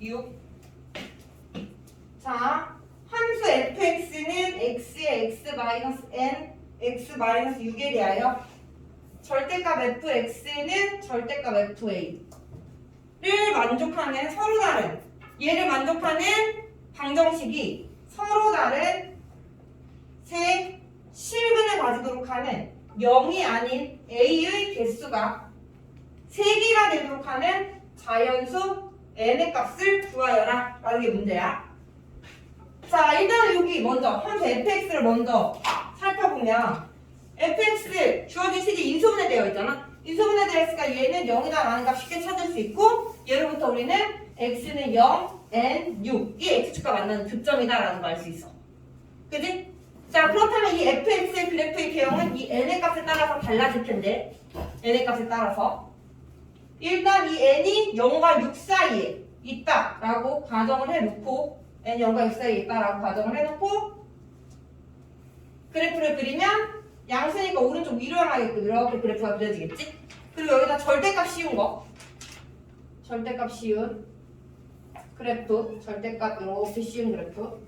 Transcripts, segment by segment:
6. 자, 함수 fx는 x의 x 마이너스 n, x 마이너스 6에 대하여 절대값 fx는 절대값 fa를 만족하는 서로 다른 얘를 만족하는 방정식이 서로 다른 세 실근을 가지도록 하는 0이 아닌 a의 개수가 3개가 되도록 하는 자연수 n의 값을 구하여라 라는 게 문제야. 자, 일단 여기 먼저 함수 fx를 먼저 살펴보면 fx 주어진 식이 인수분해 되어 있잖아. 인수분해 되어 있으니까 얘는 0이다 라는 값 쉽게 찾을 수 있고 예로부터 우리는 x는 0, n, 6이 x축과 만나는 교점이다 라는 걸 알 수 있어. 그지? 자 그렇다면 이 fx의 그래프의 개형은 이 n의 값에 따라서 달라질 텐데 n의 값에 따라서 일단 이 n이 0과 6 사이에 있다라고 가정을 해놓고 n 0과 6 사이에 있다라고 가정을 해놓고 그래프를 그리면 양수니까 오른쪽 위로 향하게끔 이렇게 그래프가 그려지겠지? 그리고 여기다 절대값 씌운 거. 절대값 씌운 그래프 절대값 이렇게 씌운 그래프.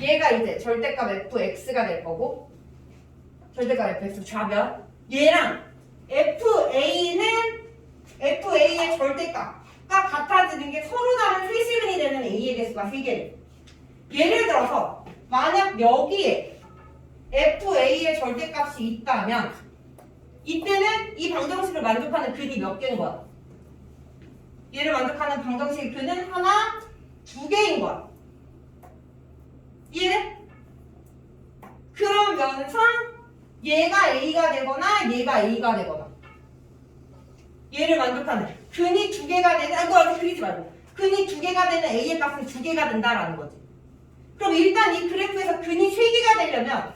얘가 이제 절대값 fx가 될 거고 절대값 fx 좌변. 얘랑 fa는 fa의 절대값과 같아지는 게 서로 다른 세시근이 되는 a의 개수가 3개래 예를 들어서 만약 여기에 fa의 절대값이 있다면 이때는 이 방정식을 만족하는 근이 몇 개인 거야? 얘를 만족하는 방정식의 근은 하나, 두 개인 거야. 이해돼? 그러면서 얘가 a가 되거나 얘가 a가 되거나 얘를 만족하는 근이 두 개가 되는 아이고 아직 그리지 말고 근이 두 개가 되는 a의 값은 두 개가 된다라는 거지. 그럼 일단 이 그래프에서 근이 세 개가 되려면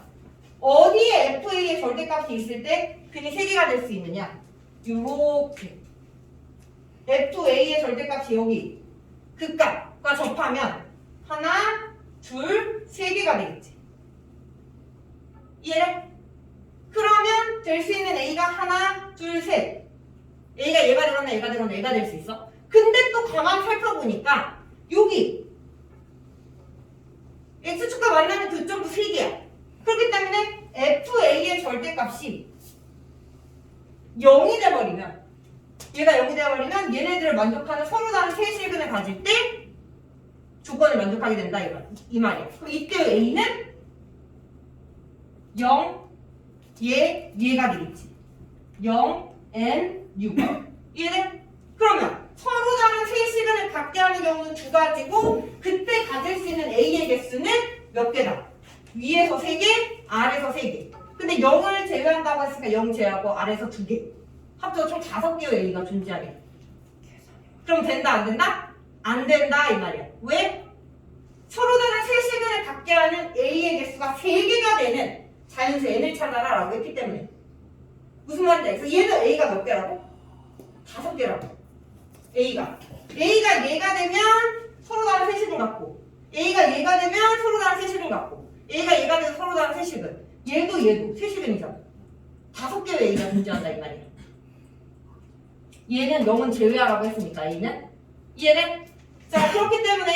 어디에 fa의 절대값이 있을 때 근이 세 개가 될 수 있느냐? 요렇게 fa의 절대값이 여기 그 값과 접하면 하나, 둘, 세 개가 되겠지. 이해해? 그러면 될 수 있는 a가 하나, 둘, 셋. a가 얘가 되거나 얘가 되거나 얘가 될 수 있어. 근데 또 가만 살펴보니까 여기 x축과 만나는 교점도 3개야. 그렇기 때문에 fa의 절대값이 0이 돼버리면 얘가 0이 돼버리면 얘네들을 만족하는 서로 다른 세 실근을 가질 때 조건을 만족하게 된다 이, 말, 이 말이야. 그럼 이때 a는 0, 얘, 얘가 되겠지. 0, n, 6. 이해돼? 그러면 서로 다른 세 시간을 갖게 하는 경우는 두 가지고 그때 가질 수 있는 a의 개수는 몇 개다? 위에서 세 개, 아래에서 세 개. 근데 0을 제외한다고 했으니까 0 제외하고 아래에서 두 개. 합쳐서 총 다섯 개의 a가 존재하게. 그럼 된다 안 된다? 안 된다 이 말이야. 왜? 서로 다른 세 시간을 갖게 하는 a의 개수가 세 개가 되는 자연수 n을 찾아라 라고 했기 때문에 무슨 말인지 알겠어? 얘는 a가 몇 개라고? 다섯 개라고. a가 a가 얘가 되면 서로 다른 세식을 갖고 a가 얘가 되면 서로 다른 세식을 갖고 a가 얘가 되면 서로 다른 세식은 얘도 얘도 세식은이잖아. 다섯 개의 a가 존재한다 이 말이야. 얘는 0은 제외하라고 했으니까 a는 이해돼? 자 그렇기 때문에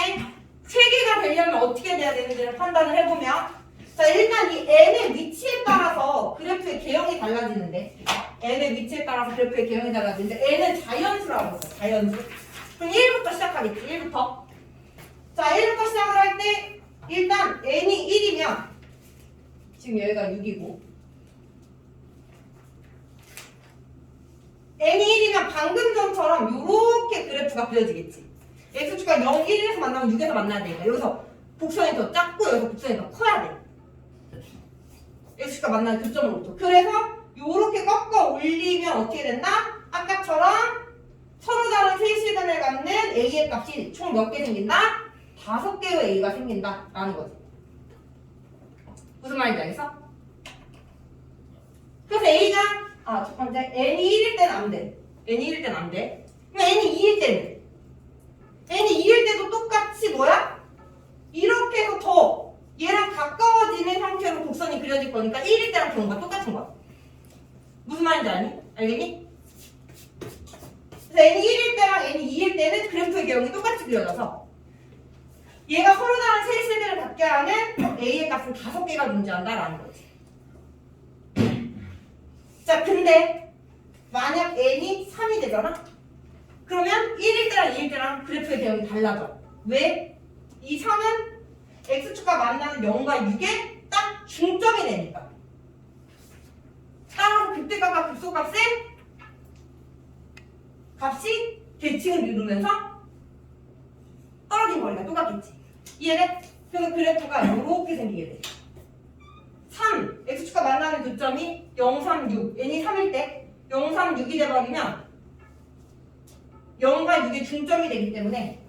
세 개가 되려면 어떻게 돼야 되는지를 판단을 해보면 자 일단 이 n의 위치에 따라서 그래프의 개형이 달라지는데 n의 위치에 따라서 그래프의 개형이 달라지는데 n은 자연수라고 했어 자연수. 그럼 1부터 시작하겠지 1부터. 자 1부터 시작을 할 때 일단 n이 1이면 지금 여기가 6이고 n이 1이면 방금 전처럼 이렇게 그래프가 그려지겠지. x축과 0, 1에서 만나면 6에서 만나야 되니까 여기서 복선이 더 작고 여기서 복선이 더 커야 돼 x가 만나는 교점으로부터. 그래서 요렇게 꺾어 올리면 어떻게 된다? 아까처럼 서로 다른 세 시간을 갖는 a의 값이 총 몇 개 생긴다? 다섯 개의 a가 생긴다 라는 거지. 무슨 말인지 알겠어? 그래서 a가 아 첫 번째 n이 1일 때는 안 돼. n이 1일 때는 안 돼. 그럼 n이 2일 때는 n이 2일 때도 똑같이 뭐야? 이렇게 해서 더 얘랑 가까워지는 형태로 곡선이 그려질 거니까 1일 때랑 경우가 똑같은 거야. 무슨 말인지 아니? 알겠니? 그래서 n이 1일 때랑 n이 2일 때는 그래프의 내용이 똑같이 그려져서 얘가 서로 다른 세 실들을 갖게 하는 A의 값은 다섯 개가 존재한다라는 거지. 자, 근데 만약 n이 3이 되잖아? 그러면 1일 때랑 2일 때랑 그래프의 대응이 달라져. 왜? 이 3은 x축과 만나는 0과 6의 딱 중점이 되니까. 따라서 그때값과 급소값의 값이 대칭을 이루면서 떨어진 거리가 똑같겠지. 이해돼? 그래서 그래프가 이렇게 생기게 돼. 3, x축과 만나는 교점이 0, 3, 6, n이 3일 때 0, 3, 6이 돼버리면 0과 6의 중점이 되기 때문에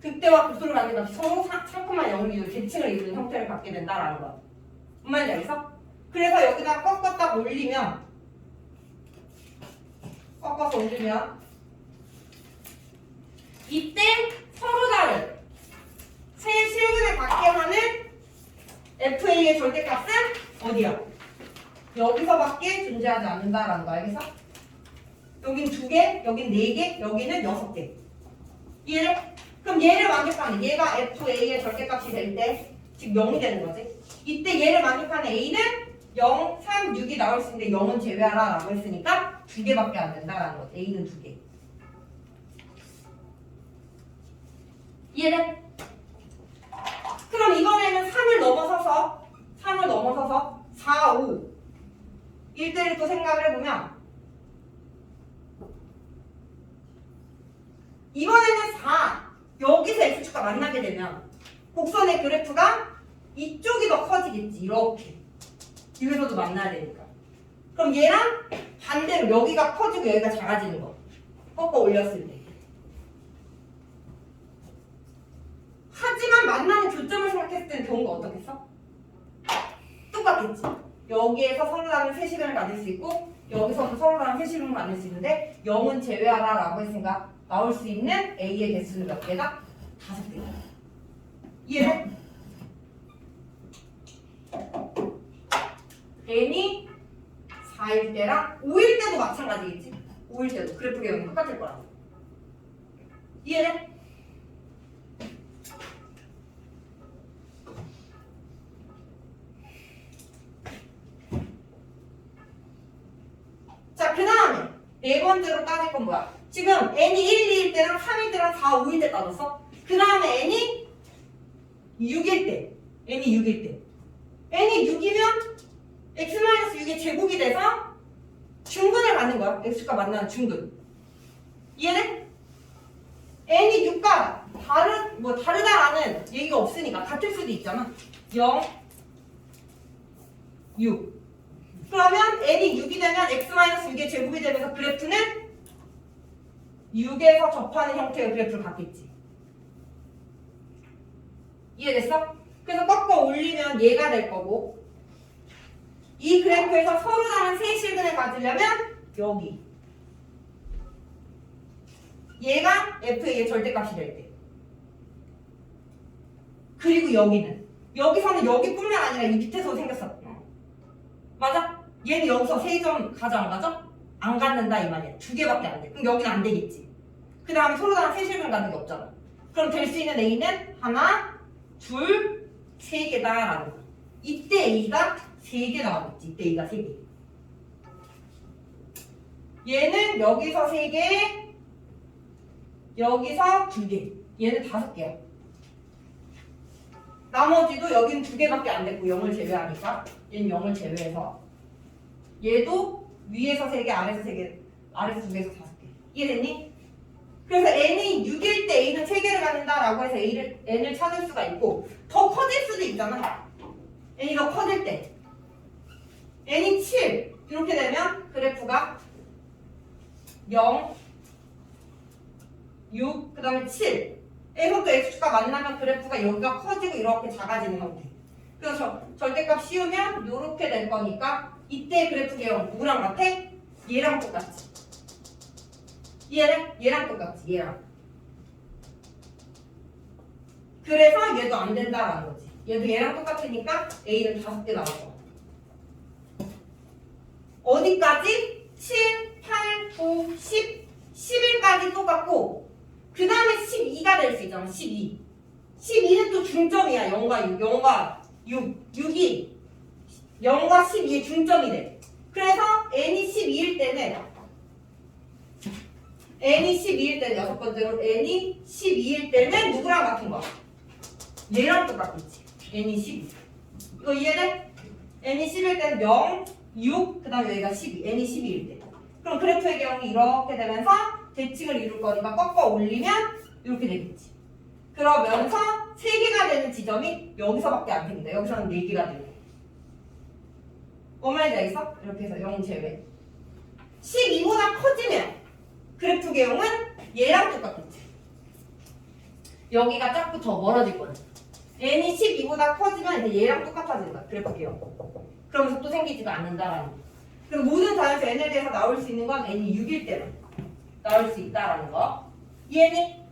극대와 극소를 갖는 값이 서로 3,0을 이루 대칭을 이루는 형태를 갖게 된다라는 거야. 뭔 말인지 알겠어? 그래서 여기다 꺾었다 올리면 꺾어서 올리면 이때 서로 다른 세 실근을 갖게 하는 FA의 절대값은 어디야? 여기서밖에 존재하지 않는다라는 거 알겠어? 여긴 두 개, 여긴 네 개, 여기는 여섯 개. 이해돼? 그럼 얘를 만족하는 얘가 FA의 절대값이 될때 지금 0이 되는 거지. 이때 얘를 만족하는 A는 0, 3, 6이 나올 수 있는데 0은 제외하라 라고 했으니까 두 개밖에 안 된다라는 거지. A는 두 개. 이해돼? 그럼 이번에는 3을 넘어서서 3을 넘어서서 4, 5 일대를 또 생각을 해보면 이번에는 4 여기서 x축과 만나게 되면 곡선의 그래프가 이쪽이 더 커지겠지 이렇게 여기서도 만나야 되니까 그럼 얘랑 반대로 여기가 커지고 여기가 작아지는 거 꺾어 올렸을 때 하지만 만나는 교점을 생각했을 때는 경우가 어떻겠어? 똑같겠지. 여기에서 서로 다른 세 시간을 가질 수 있고 여기서도 서로 다른 세 시간을 가질 수 있는데 0은 제외하라 라고 했으니까 나올 수 있는 A의 개수는 몇 개다? 다섯 개다. 이해돼? N이 4일 때랑 5일 때도 마찬가지겠지? 5일 때도 그래프의 영이 똑같을 거라고. 이해돼? 자, 그 다음에 네 번째로 따질 건 뭐야? 지금 n이 1, 2일 때랑 3일 때랑 4, 5일 때 따졌어? 그 다음에 n이 6일 때. n이 6일 때. n이 6이면 x-6의 제곱이 돼서 중근을 갖는 거야. x가 만나는 중근. 이해돼? n이 6과 다르, 뭐 다르다라는 얘기가 없으니까 같을 수도 있잖아. 0, 6. 그러면 n이 6이 되면 x-6의 제곱이 되면서 그래프는 6에서 접하는 형태의 그래프를 갖겠지. 이해됐어? 그래서 꺾어 올리면 얘가 될 거고 이 그래프에서 서로 다른 세 실근을 가지려면 여기 얘가 f의 절대값이 될 때. 그리고 여기는 여기서는 여기뿐만 아니라 이 밑에서 생겼어. 맞아? 얘는 여기서 세점 가져 안 가져? 안 갖는다 이 말이야. 두 개밖에 안 돼. 그럼 여기는 안 되겠지. 그 다음에 서로 다른 세 실근 갖는 게 없잖아. 그럼 될 수 있는 A는 하나, 둘, 세 개다라는 거. 이때 A가 세 개 나왔겠지. 이때 A가 세 개. 얘는 여기서 세 개, 여기서 두 개. 얘는 다섯 개야. 나머지도 여기는 두 개밖에 안 됐고 0을 제외하니까 얘는 0을 제외해서 얘도 위에서 세 개, 아래에서 세 개, 아래에서 두 개에서 다섯 개. 이해됐니? 그래서 n이 6일 때 a는 세 개를 갖는다라고 해서 a를 n을 찾을 수가 있고 더 커질 수도 있잖아. n이 더 커질 때 n이 7 이렇게 되면 그래프가 0, 6, 그 다음에 7 A선도 X축과 만나면 그래프가 여기가 커지고 이렇게 작아지는 형태. 그래서 저- 절대값 씌우면 이렇게 될 거니까 이때 그래프 개형 누구랑 같아? 얘랑 똑같지. 얘랑 얘랑 똑같지. 얘랑. 그래서 얘도 안 된다라는 거지. 얘도 얘랑 똑같으니까 A는 다섯 개 나올 거. 어디까지? 7, 8, 9, 10, 11까지 똑같고 그 다음에 12가 될 수 있잖아 12 12는 또 중점이야 0과 6 0과 6 6이 0과 12의 중점이 돼. 그래서 n이 12일 때는 n이 12일 때는 여섯 번째로 n이 12일 때는 누구랑 같은 거야? 얘랑 똑같겠지. n이 12 이거 이해돼? n이 10일 때는 0, 6, 그 다음에 여기가 12 n이 12일 때 그럼 그래프의 경우 이렇게 되면서 대칭을 이룰 거니까 꺾어 올리면 이렇게 되겠지 그러면서 3개가 되는 지점이 여기서밖에 안 생긴다 여기서는 4개가 되고 해야 있어? 이렇게 해서 0 제외 12보다 커지면 그래프 개형은 얘랑 똑같겠지. 여기가 자꾸 더 멀어질 거야. n이 12보다 커지면 이제 얘랑 똑같아진다. 그래프 개형. 그럼 속도 생기지가 않는다라는 거. 그래서 모든 자연수 n에 대해서 나올 수 있는 건 n이 6일 때만 나올 수 있다라는 거. 이해니?